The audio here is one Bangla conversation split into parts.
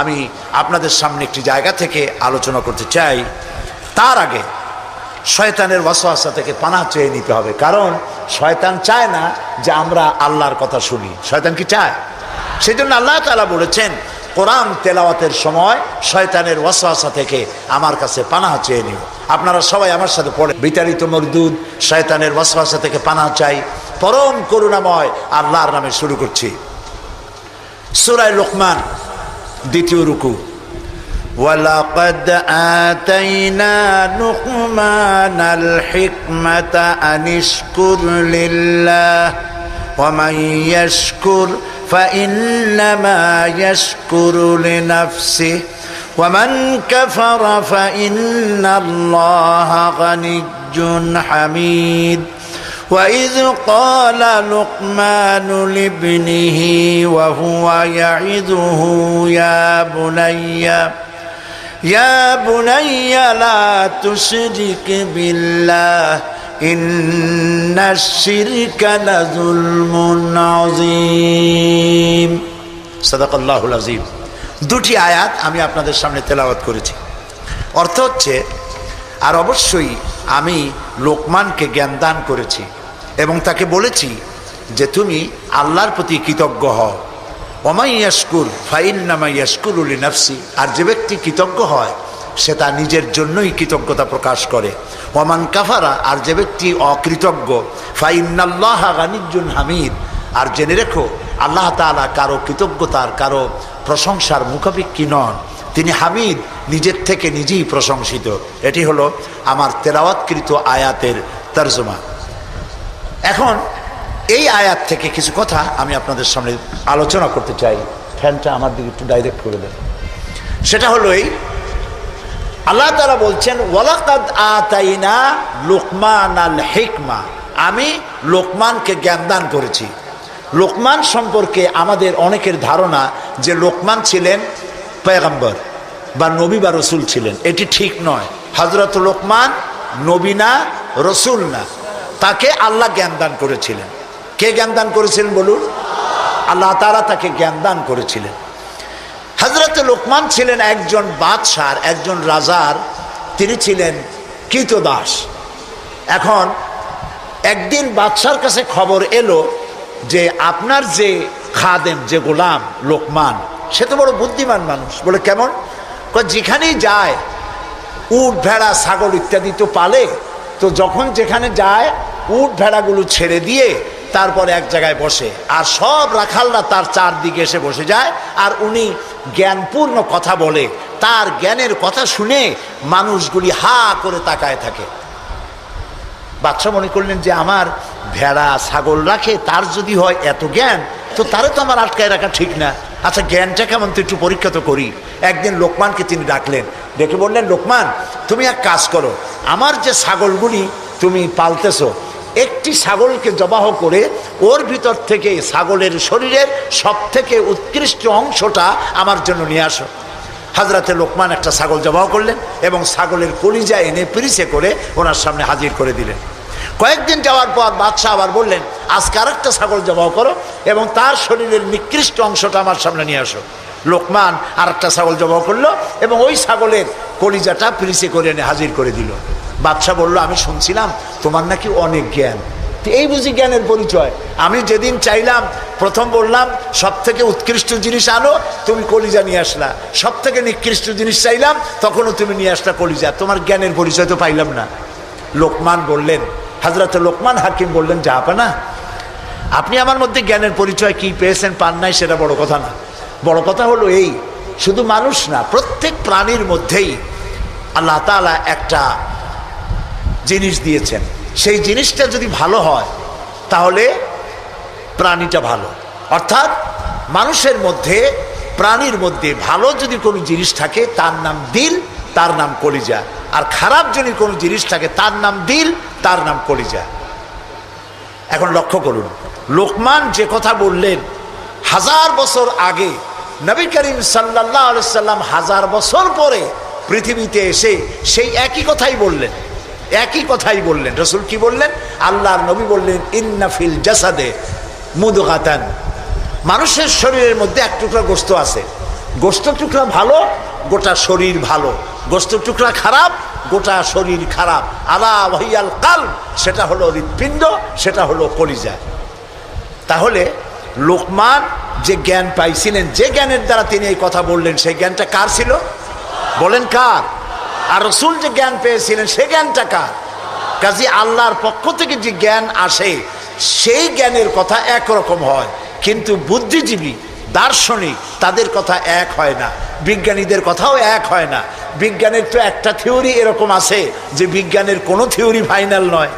আমি আপনাদের সামনে একটি জায়গা থেকে আলোচনা করতে চাই। তার আগে শয়তানের ওয়াসওয়াসা থেকে পানা চেয়ে নিতে হবে, কারণ শয়তান চায় না যে আমরা আল্লাহর কথা শুনি। শয়তান কি চায়? সেই জন্য আল্লাহ তালা বলেছেন, কোরআন তেলাওয়াতের সময় শয়তানের ওয়াসওয়াসা থেকে আমার কাছে পানা চেয়ে নিও। আপনারা সবাই আমার সাথে পড়ে। বিতাড়িত মরদুদ, শয়তানের ওয়াসওয়াসা থেকে পানা চাই। পরম করুণাময় আল্লাহর নামে শুরু করছি। সুরায় লোকমান দ্বিতীয় রুকু ولقد آتينا لقمان الحكمة أن اشكر لله ومن يشكر فإنما يشكر لنفسه ومن كفر فإن الله غني حميد وإذ قال لقمان لابنه وهو يعظه يا بني يا بني لا تشرك بالله إن الشرك لظلم عظيم صدق الله العظيم দুটি আয়াত আমি আপনাদের সামনে তেলাওয়াত করেছি অর্থ হচ্ছে আর অবশ্যই আমি লোকমানকে জ্ঞান দান করেছি এবং তাকে বলেছি যে তুমি আল্লাহর প্রতি কৃতজ্ঞ হও। ওমাই ইয়াসকুর ফাইন নামা ইয়াসকুর উলি নাফসি আর যে ব্যক্তি কৃতজ্ঞ হয়, সে তার নিজের জন্যই কৃতজ্ঞতা প্রকাশ করে। ওমান কাফারা, আর যে ব্যক্তি অকৃতজ্ঞ ফাইনাল্লাহ গানিজুন হামিদ। আর জেনে রেখো, আল্লাহ তালা কারও কৃতজ্ঞতার, কারও প্রশংসার মুখাপিক্ষি নন। তিনি হামিদ, নিজের থেকে নিজেই প্রশংসিত। এটি হলো আমার তেলাওয়াতকৃত আয়াতের তর্জমা। এখন এই আয়াত থেকে কিছু কথা আমি আপনাদের সামনে আলোচনা করতে চাই। ফ্যানটা আমার দিকে একটু ডাইরেক্ট করে দেন। সেটা হলো এই, আল্লাহ তারা বলছেন, ওয়ালাকাদ আতাইনা লোকমান আল হিকমা। আমি লোকমানকে জ্ঞান দান করেছি। লোকমান সম্পর্কে আমাদের অনেকের ধারণা যে লোকমান ছিলেন পেগম্বর বা নবী বা রসুল ছিলেন। এটি ঠিক নয়। হজরত লোকমান নবী না, রসুল না। তাকে আল্লাহ জ্ঞান দান করেছিলেন। কে জ্ঞান দান করেছিলেন বলুন? আল্লাহ তারা তাকে জ্ঞান দান করেছিলেন। হজরত লোকমান ছিলেন একজন বাদশার, একজন রাজার, তিনি ছিলেন কৃতদাস এখন একদিন বাদশার কাছে খবর এলো যে আপনার যে খাদেম, যে গোলাম লোকমান, সে তো বড় বুদ্ধিমান মানুষ। বলে, কেমন? যেখানেই যায়, উট, ভেড়া, ছাগল ইত্যাদি তো পালে তো যখন যেখানে যায়, উট ভেড়াগুলো ছেড়ে দিয়ে তারপরে এক জায়গায় বসে। আর সব রাখালরা তার চারদিকে এসে বসে যায়, আর উনি জ্ঞানপূর্ণ কথা বলে। তার জ্ঞানের কথা শুনে মানুষগুলি হা করে তাকায় থাকে। বাচ্চা মনে করলেন যে, আমার ভেড়া, ছাগল রাখে, তার যদি হয় এত জ্ঞান তো তারে তো আমার আটকায় রাখা ঠিক না। আচ্ছা জ্ঞানটা কেমন? তো একটু পরীক্ষা তো করি। একদিন লোকমানকে তিনি ডাকলেন। ডেকে বললেন, লোকমান, তুমি এক কাজ করো। আমার যে ছাগলগুলি তুমি পালতেছো, একটি ছাগলকে জবাহ করে ওর ভিতর থেকে ছাগলের শরীরের সব থেকে উৎকৃষ্ট অংশটা আমার জন্য নিয়ে আসো। হাজরাতে লোকমান একটা ছাগল জবাহ করলেন এবং ছাগলের কলিজা এনে পিরিচে করে ওনার সামনে হাজির করে দিলেন। কয়েকদিন যাওয়ার পর বাদশাহ আবার বললেন, আজকে আরেকটা ছাগল জবাহ করো এবং তার শরীরের নিকৃষ্ট অংশটা আমার সামনে নিয়ে আসো। লোকমান আর একটা ছাগল জবাহ করল এবং ওই ছাগলের কলিজাটা পিরিসে করে এনে হাজির করে দিল। বাদশাহ বলল, আমি শুনছিলাম তোমার নাকি অনেক জ্ঞান। এই বুঝি জ্ঞানের পরিচয়। আমি যেদিন চাইলাম, প্রথম বললাম সব থেকে উৎকৃষ্ট জিনিস আনো, তুমি কলিজা নিয়ে আসলা। সব থেকে নিকৃষ্ট জিনিস চাইলাম, তখনও তুমি নিয়ে আসলা কলিজা। তোমার জ্ঞানের পরিচয় তো পাইলাম না। লোকমান বললেন হাজরত লোকমান হাকিম বললেন, যা না, আপনি আমার মধ্যে জ্ঞানের পরিচয় কি পেয়েছেন, পান নাই, সেটা বড় কথা না। বড় কথা হলো এই, শুধু মানুষ না, প্রত্যেক প্রাণীর মধ্যেই আল্লাহ তালা একটা জিনিস দিয়েছেন। সেই জিনিসটা যদি ভালো হয়, তাহলে প্রাণীটা ভালো। অর্থাৎ মানুষের মধ্যে, প্রাণীর মধ্যে ভালো যদি কোনো জিনিস থাকে, তার নাম দিল, তার নাম কলিজা। আর খারাপ যদি কোনো জিনিস থাকে, তার নাম দিল তার নাম কলিজা। এখন লক্ষ্য করুন, লোকমান যে কথা বললেন, হাজার বছর আগে নবী করিম সাল্লাহ সাল্লাম হাজার বছর পরে পৃথিবীতে এসে সেই একই কথাই বললেন, একই কথাই বললেন। রসুল কি বললেন? আল্লাহর নবী বললেন ইন্নাফিল জাসাদে মুদগাতান। মানুষের শরীরের মধ্যে এক টুকরা গোস্ত আছে। গোস্ত টুকরা ভালো, গোটা শরীর ভালো। গোস্ত টুকরা খারাপ গোটা শরীর খারাপ। আলা ওয়াহিয়াল কাল সেটা হলো হৃৎপিণ্ড, সেটা হলো কলিজা। তাহলে লোকমান যে জ্ঞান পাইছিলেন, যে জ্ঞানের দ্বারা তিনি এই কথা বললেন, সেই জ্ঞানটা কার ছিল? বলেন কার? আর রসুল যে জ্ঞান পেয়েছিলেন, সে জ্ঞানটা কার? কাজী আল্লাহর পক্ষ থেকে যে জ্ঞান আসে, সেই জ্ঞানের কথা একরকম হয়। কিন্তু বুদ্ধিজীবী দার্শনিক, তাদের কথা এক হয় না। বিজ্ঞানীদের কথাও এক হয় না। বিজ্ঞানের তো একটা থিওরি এরকম আছে যে বিজ্ঞানের কোনো থিওরি ফাইনাল নয়।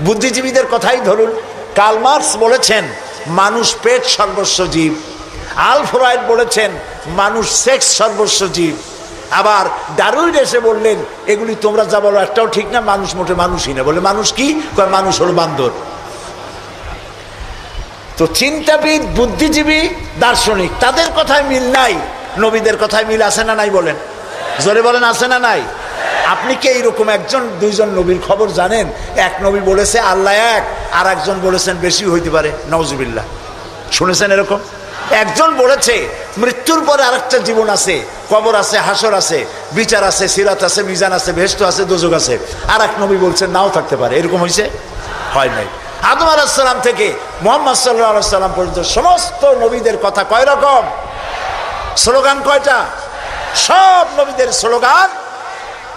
বুদ্ধিজীবীদের কথাই ধরুন। কালমার্কস বলেছেন, মানুষ পেট সর্বস্ব জীব। আল ফ্রয়েড বলেছেন, মানুষ সেক্স সর্বস্ব জীব। আবার ডারুইন এসে বললেন, এগুলি তোমরা যা বলো একটাও ঠিক না, মানুষ মোটে মানুষই না। বলে, মানুষ কি? মানুষ হলো বান্দর। তো চিন্তাবিদ, বুদ্ধিজীবী, দার্শনিক, তাদের কথায় মিল নাই, নবীদের কথায় মিল আছে না নাই বলেন। জোরে বলেন, আছে না নাই? আপনি কি এইরকম একজন, দুইজন নবীর খবর জানেন? এক নবী বলেছে, আল্লাহ এক, আর একজন বলেছেন বেশি হইতে পারে। নওজুবিল্লাহ শুনেছেন এরকম? একজন বলেছে, মৃত্যুর পরে আরেকটা জীবন আছে, কবর আছে, হাসর আছে, বিচার আছে, সিরাত আছে, মিজান আছে, ভেস্ত আছে, দোজক আছে। আর এক নবী বলছেন নাও থাকতে পারে। এরকম হয়েছে হয় নাই। আদম আলাহিসাল্লাম থেকে মোহাম্মদ সাল্লাহ সাল্লাম পর্যন্ত সমস্ত নবীদের কথা কয় রকম? স্লোগান কয়টা? সব নবীদের স্লোগান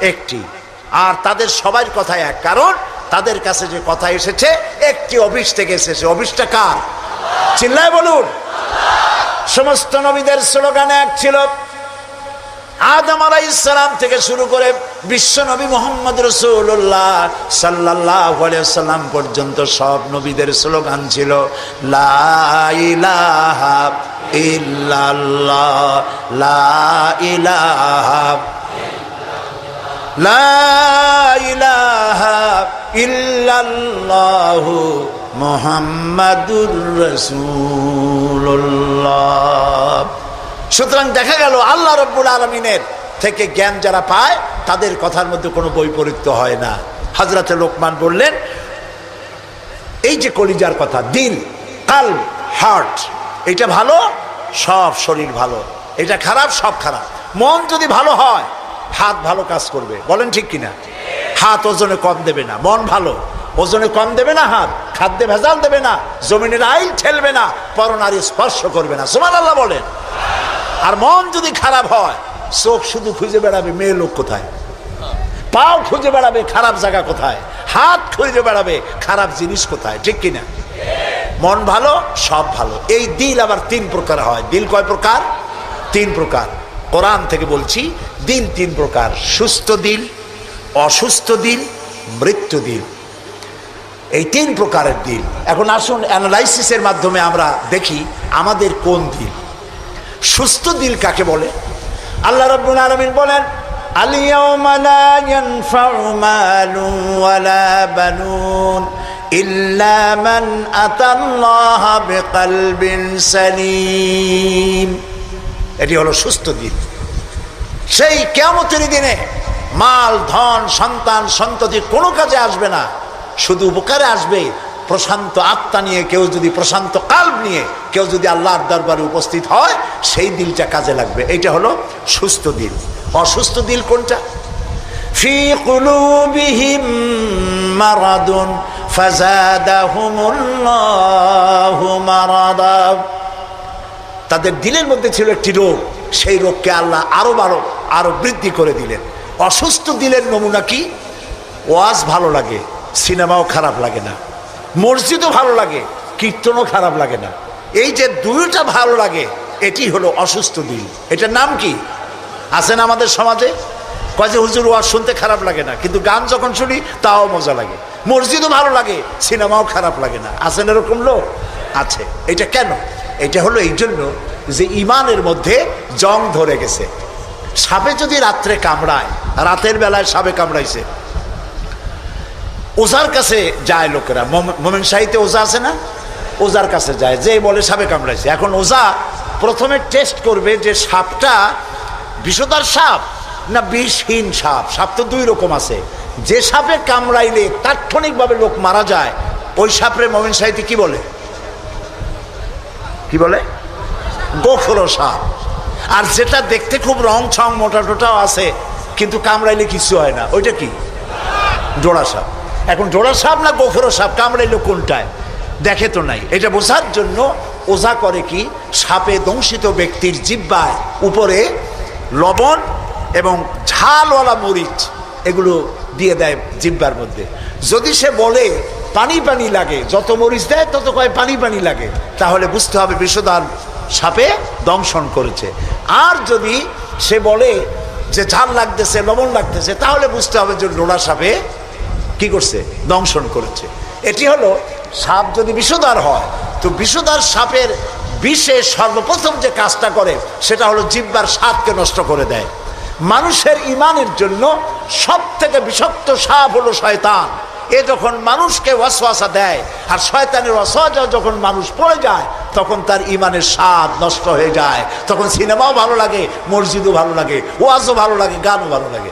একটি। আর তাদের সবার কথা এক। কারণ তাদের কাছে যে কথা এসেছে, একটি অফিস থেকে এসেছে। অফিসটা কার? চিল্লায় বলুন। সমস্ত নবীদের স্লোগান এক ছিল। আদম আলাই ইসলাম থেকে শুরু করে বিশ্ব নবী মোহাম্মদ রসুল্লাহ সাল্লাহ সাল্লাম পর্যন্ত সব নবীদের স্লোগান ছিল লাইলাহা ইল্লাল্লাহ লাইলাহা লাইলাহা ইল্লাল্লাহু মোহাম্মদুর রসুল্লাহ সুতরাং দেখা গেল আল্লাহ রব্বুল আলমিনের থেকে জ্ঞান যারা পায়, তাদের কথার মধ্যে কোনো বৈপরীত্য হয় না। হাজরাতে লোকমান বললেন, এই যে কলিজার কথা, দিল কাল হার্ট, এটা ভালো? সব শরীর ভালো। এটা খারাপ? সব খারাপ। মন যদি ভালো হয়, হাত ভালো কাজ করবে। বলেন ঠিক কিনা? হাত ওজনে কম দেবে না, মন ভালো। ওজনে কম দেবে না হাত, খাদ্যে ভেজাল দেবে না, জমিনের আইল ঠেলবে না, পরনারী স্পর্শ করবে না। সুমান আল্লাহ বলেন। আর মন যদি খারাপ হয়, চোখ শুধু খুঁজে বেড়াবে মেয়ে লোক কোথায়? পাও খুঁজে বেড়াবে খারাপ জায়গা কোথায়? হাত খুঁজে বেড়াবে খারাপ জিনিস কোথায়? ঠিক কিনা? মন ভালো, সব ভালো। এই দিল আবার তিন প্রকার হয়। দিল কয় প্রকার? তিন প্রকার। কোরআন থেকে বলছি, দিল তিন প্রকার। সুস্থ দিল, অসুস্থ দিল, মৃত্যু দিল। এই তিন প্রকারের দিল। এখন আসুন অ্যানালাইসিসের মাধ্যমে আমরা দেখি আমাদের কোন দিল। সুস্থ দিল কাকে বলে আল্লাহ রব্বুল আলমিন বলেন اليوم لا ينفع مال ولا بنون إلا من أتى الله بقلب سليم এটি হলো সুস্থ দিন সেই কেমতের দিনে মাল ধন সন্তান সন্ততি কোনো কাজে আসবে না শুধু উপকারে আসবে প্রশান্ত আত্মা নিয়ে, কেউ যদি প্রশান্ত কাল্প নিয়ে, কেউ যদি আল্লাহর দরবারে উপস্থিত হয়, সেই দিলটা কাজে লাগবে। এটা হলো সুস্থ দিল। অসুস্থ দিল কোনটা? ফি কুলুবিহিম মারাদুন তাদের দিলের মধ্যে ছিল একটি রোগ। সেই রোগকে আল্লাহ আরও বারো আরও বৃদ্ধি করে দিলেন। অসুস্থ দিলের নমুনা কি? ওয়াজ ভালো লাগে, সিনেমাও খারাপ লাগে না। মসজিদও ভালো লাগে, কীর্তনও খারাপ লাগে না। এই যে দুইটা ভালো লাগে, এটি হলো অসুস্থ দিল। এটার নাম কি? আছেন আমাদের সমাজে? কয় যে হুজুর, ওয়াজ শুনতে খারাপ লাগে না, কিন্তু গান যখন শুনি, তাও মজা লাগে। মসজিদও ভালো লাগে, সিনেমাও খারাপ লাগে না। আছেন এরকম লোক? আছে। এটা কেন? এটা হলো এই জন্য যে ইমানের মধ্যে জং ধরে গেছে। সাপে যদি রাত্রে কামড়ায়, রাতের বেলায় সাপে কামড়াইছে ওজার কাছে যায় লোকেরা। মোমেন শাহিতে ওজা আছে না? ওজার কাছে যায়। যে বলে, সাপে কামড়াইছে। এখন ওজা প্রথমে টেস্ট করবে যে সাপটা বিষদার সাপ না বিষহীন সাপ? সাপ তো দুই রকম আছে। যে সাপে কামড়াইলে তাৎক্ষণিকভাবে লোক মারা যায়, ওই সাপরে মোমেন সাহিতে কি বলে? কি বলে? গোখরো সাপ। আর যেটা দেখতে খুব রং ছং মোটা টোটাও আছে, কিন্তু কামড়াইলে কিছু হয় না। ওইটা কি? জোড়া সাপ। এখন জোড়া সাপ না গোখরো সাপ? কামড়াইলো কোনটায়? দেখে তো নাই। এটা বোঝার জন্য ওঝা করে কি? সাপে দংশিত ব্যক্তির জিব্বায় উপরে লবণ এবং ঝালওয়ালা মরিচ এগুলো দিয়ে দেয় জিব্বার মধ্যে। যদি সে বলে, পানি পানি লাগে। যত মরিচ দেয়, তত কয় পানি পানি লাগে। তাহলে বুঝতে হবে বিষদার সাপে দংশন করেছে। আর যদি সে বলে যে ঝাল লাগতেছে, লবণ লাগতেছে, তাহলে বুঝতে হবে যে লোড়া সাপে কি করছে? দংশন করেছে। এটি হলো সাপ যদি বিষদার হয়, তো বিষদার সাপের বিষে সর্বপ্রথম যে কাজটা করে, সেটা হলো জিব্বার স্বাদকে নষ্ট করে দেয়। মানুষের ইমানের জন্য সব থেকে বিষাক্ত সাপ হলো শয়তান। এ যখন মানুষকে ওয়াসওয়াসা দেয়, আর শয়তানের ওয়াসওয়াসা যখন মানুষ পড়ে যায়, তখন তার ইমানের স্বাদ নষ্ট হয়ে যায়। তখন সিনেমাও ভালো লাগে, মসজিদও ভালো লাগে, ওয়াজও ভালো লাগে, গানও ভালো লাগে।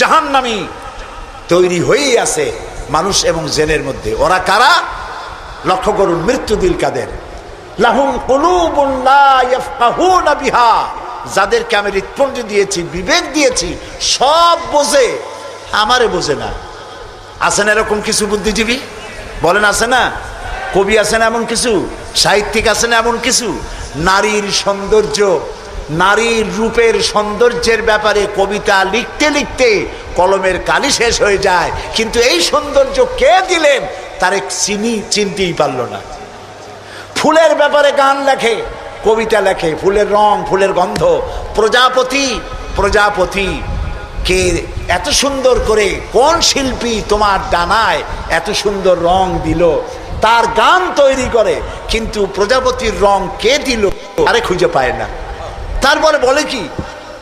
জাহান্নামী তৈরি হয়েই আছে মানুষ এবং জেনের মধ্যে। ওরা কারা? লক্ষ্য করুন, মৃত্যু দিল কাদের? বিহা। যাদেরকে আমি হৃৎপণ্ডি দিয়েছি, বিবেক দিয়েছি, সব বোঝে, আমারে বোঝে না। আছে না এরকম কিছু বুদ্ধিজীবী? বলেন, আছে না? কবি আছে না এমন কিছু? সাহিত্যিক আছে না এমন কিছু? নারীর সৌন্দর্য নারীর রূপের সৌন্দর্যের ব্যাপারে কবিতা লিখতে লিখতে কলমের কালি শেষ হয়ে যায়। কিন্তু এই সৌন্দর্য কে দিলেন? তার এক চিনি চিনতেই পারল না। ফুলের ব্যাপারে গান লেখে, কবিতা লেখে, ফুলের রং, ফুলের গন্ধ। প্রজাপতি প্রজাপতি, কে এত সুন্দর করে কোন শিল্পী তোমার ডানায় এত সুন্দর রং দিল? তার গান তৈরি করে, কিন্তু প্রজাপতির রং কে দিল? আরে খুঁজে পায় না। তারপরে বলে কি?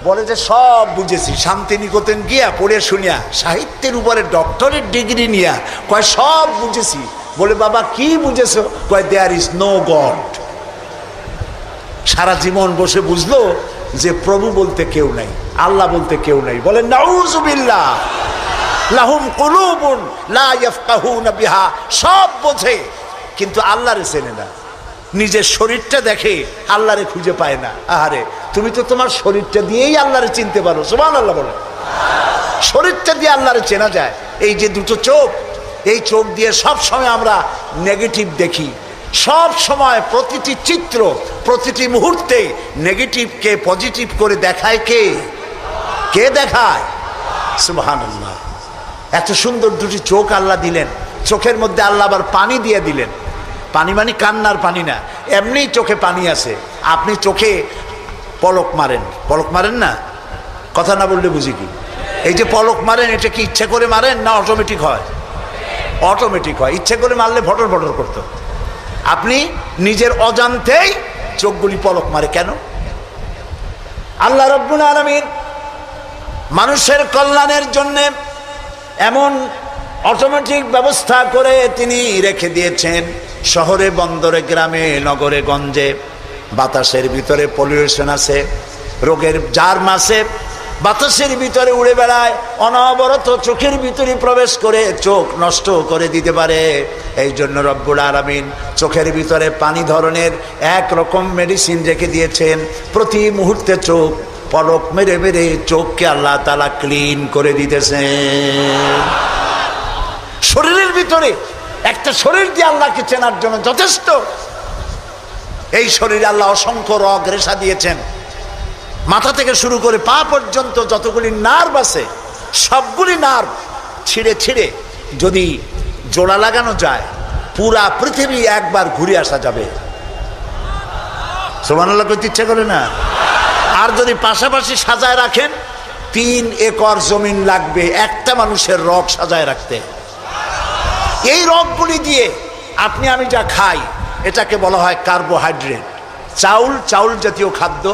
বলে যে সব বুঝেছি। শান্তিনিকেতন গিয়া পড়ে শুনিয়া, সাহিত্যের উপরে ডক্টরের ডিগ্রি নিয়া কয়, সব বুঝেছি। বলে, বাবা, কি বুঝেছ? কয় দেয়ার ইজ নো গড সারা জীবন বসে বুঝলো যে প্রভু বলতে কেউ নাই, আল্লাহ বলতে কেউ নাই। বলে লাহুম বিহা। সব বোঝে, কিন্তু আল্লাহরে চেনে না। নিজের শরীরটা দেখে আল্লাহরে খুঁজে পায় না। আহারে, তুমি তো তোমার শরীরটা দিয়েই আল্লাহরে চিনতে পারো সুবহান আল্লাহ বলে। শরীরটা দিয়ে আল্লাহরে চেনা যায়। এই যে দুটো চোখ, এই চোখ দিয়ে সব সময় আমরা নেগেটিভ দেখি। সব সময় প্রতিটি চিত্র, প্রতিটি মুহূর্তে নেগেটিভকে পজিটিভ করে দেখায় কে? কে দেখায়? সুবহান এত সুন্দর দুটি চোখ আল্লাহ দিলেন। চোখের মধ্যে আল্লাহ আবার পানি দিয়ে দিলেন। পানি মানে কান্নার পানি না। এমনি চোখে পানি আছে। আপনি চোখে পলক মারেন। পলক মারেন না? কথা না বললে বুঝি কি? এই যে পলক মারেন, এটা কি ইচ্ছে করে মারেন না অটোমেটিক হয়? অটোমেটিক হয়। ইচ্ছে করে মারলে ফটর ফটর করতো। আপনি নিজের অজান্তেই চোখগুলি পলক মারে। কেন? আল্লাহ রব্বুল আলমিন মানুষের কল্যাণের জন্যে এমন অটোমেটিক ব্যবস্থা করে তিনি রেখে দিয়েছেন। শহরে, বন্দরে, গ্রামে, নগরে, গঞ্জে, বাতাসের ভিতরে পলিউশন আছে, রোগের জার্ম আছে, বাতাসের ভিতরে উড়ে বেড়ায়, অনবরত চোখের ভিতরে প্রবেশ করে চোখ নষ্ট করে দিতে পারে। এই জন্য রব্বুল আলমিন চোখের ভিতরে পানি ধরনের এক রকম মেডিসিন রেখে দিয়েছেন। প্রতি মুহূর্তে চোখ পলক মেরে মেরে চোখকে আল্লাহ তালা ক্লিন করে দিতেছেন। শরীরের ভিতরে একটা শরীর দিয়ে আল্লাহকে চেনার জন্য যথেষ্ট। এই শরীরে আল্লাহ অসংখ্য রগ, রেশা দিয়েছেন। মাথা থেকে শুরু করে পা পর্যন্ত যতগুলি নার্ভ আছে, সবগুলি নার্ভ ছিঁড়ে ছিঁড়ে যদি জোড়া লাগানো যায়, পুরা পৃথিবী একবার ঘুরে আসা যাবে। সোমানাল্লাহ করতে ইচ্ছা করে না? আর যদি পাশাপাশি সাজায় রাখেন, তিন একর জমিন লাগবে একটা মানুষের রগ সাজায় রাখতে। এই রগগুলি দিয়ে আপনি, আমি যা খাই, এটাকে বলা হয় কার্বোহাইড্রেট। চাউল চাউল জাতীয় খাদ্য,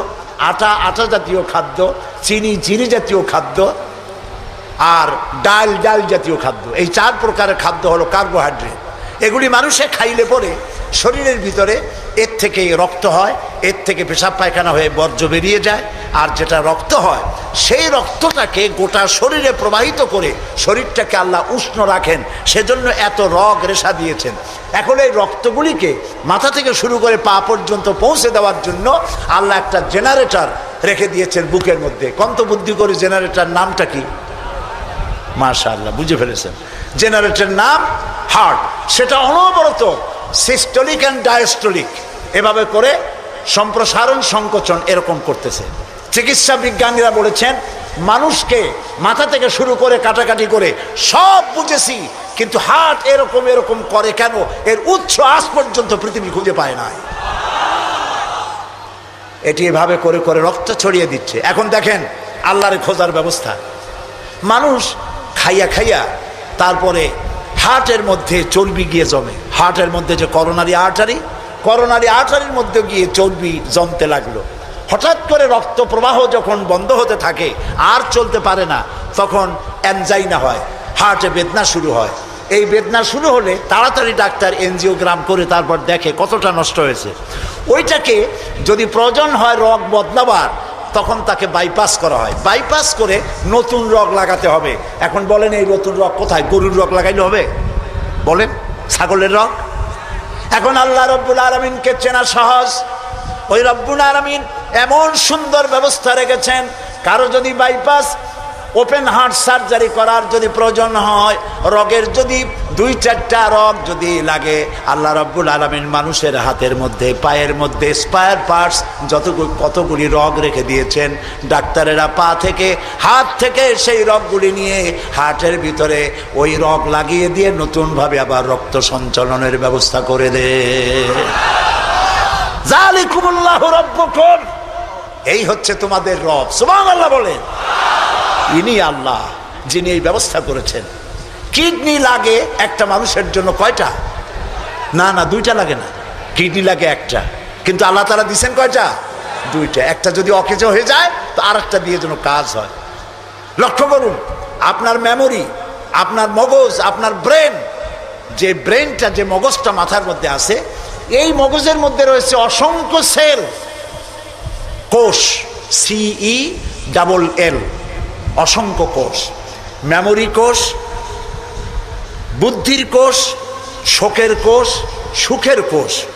আটা আটা জাতীয় খাদ্য, চিনি চিনি জাতীয় খাদ্য, আর ডাল ডাল জাতীয় খাদ্য। এই চার প্রকারের খাদ্য হলো কার্বোহাইড্রেট। এগুলি মানুষে খাইলে পরে শরীরের ভিতরে এর থেকে রক্ত হয়, এর থেকে পেশাব পায়খানা হয়ে বর্জ্য বেরিয়ে যায়, আর যেটা রক্ত হয় সেই রক্তটাকে গোটা শরীরে প্রবাহিত করে শরীরটাকে আল্লাহ উষ্ণ রাখেন। সেজন্য এত রগ রেশা দিয়েছেন। এখন এই রক্তগুলিকে মাথা থেকে শুরু করে পা পর্যন্ত পৌঁছে দেওয়ার জন্য আল্লাহ একটা জেনারেটর রেখে দিয়েছেন বুকের মধ্যে। কন্ত বুদ্ধি করে জেনারেটার নামটা কি? মাশাআল্লাহ, বুঝে ফেলেছেন। জেনারেটর নাম হার্ট সেটা অনবরত সিস্টোলিক অ্যান্ড ডায়াস্টোলিক এভাবে করে সম্প্রসারণ, সংকোচন এরকম করতেছে। চিকিৎসা বিজ্ঞানীরা বলেছেন, মানুষকে মাথা থেকে শুরু করে কাটাকাটি করে সব বুঝেছি, কিন্তু হার্ট এরকম এরকম করে কেন? এর উৎস আজ পর্যন্ত পৃথিবী খুঁজে পায় নাই। এটি এভাবে করে করে রক্ত ছড়িয়ে দিচ্ছে। এখন দেখেন, আল্লাহর খোঁজার ব্যবস্থা। মানুষ খাইয়া খাইয়া তারপরে হার্টের মধ্যে চর্বি গিয়ে জমে। হার্টের মধ্যে যে করোনারি আর্টারি করোনারি আর্টারির মধ্যে গিয়ে চর্বি জমতে লাগল। হঠাৎ করে রক্ত প্রবাহ যখন বন্ধ হতে থাকে, আর চলতে পারে না, তখন অ্যানজাইনা হয় হার্টে বেদনা শুরু হয়। এই বেদনা শুরু হলে তাড়াতাড়ি ডাক্তার এনজিওগ্রাম করে তারপর দেখে কতটা নষ্ট হয়েছে। ওইটাকে যদি প্রয়োজন হয় রগ বদলাবার, তখন তাকে বাইপাস করা হয়। বাইপাস করে নতুন রগ লাগাতে হবে। এখন বলেন এই নতুন রগ কোথায়? গরুর রগ লাগাইলে হবে? বলেন, ছাগলের রগ? এখন আল্লাহ রব্বুল আলমিনকে চেনা সহজ। ওই রব্বুল আলমিন এমন সুন্দর ব্যবস্থা রেখেছেন, কারও যদি বাইপাস ওপেন হার্ট সার্জারি করার যদি প্রয়োজন হয়, রগের যদি দুই চারটা রগ যদি লাগে, আল্লাহ রব্বুল আলমিন মানুষের হাতের মধ্যে, পায়ের মধ্যে স্পায়ার পার্টস যতগুলি কতগুলি রগ রেখে দিয়েছেন। ডাক্তারেরা পা থেকে, হাত থেকে সেই রগগুলি নিয়ে হার্টের ভিতরে ওই রগ লাগিয়ে দিয়ে নতুনভাবে আবার রক্ত সঞ্চালনের ব্যবস্থা করে দে জালিকুমুল্লাহ এই হচ্ছে তোমাদের রব। সুমান আল্লাহ বলেন। ইনি আল্লাহ, যিনি এই ব্যবস্থা করেছেন। কিডনি লাগে একটা মানুষের জন্য কয়টা? না না, দুইটা লাগে না। কিডনি লাগে একটা। কিন্তু আল্লাহ তালা দিচ্ছেন কয়টা? দুইটা। একটা যদি অকেজ হয়ে যায়, তো আর একটা দিয়ে যেন কাজ হয়। লক্ষ্য করুন, আপনার মেমোরি আপনার মগজ, আপনার ব্রেন যে ব্রেনটা যে মগজটা মাথার মধ্যে আছে, এই মগজের মধ্যে রয়েছে অসংখ্য সেল কোষ সিই ডাবল এল অসংখ্য কোষ। মেমোরি কোষ বুদ্ধির কোষ শোকের কোষ সুখের কোষ।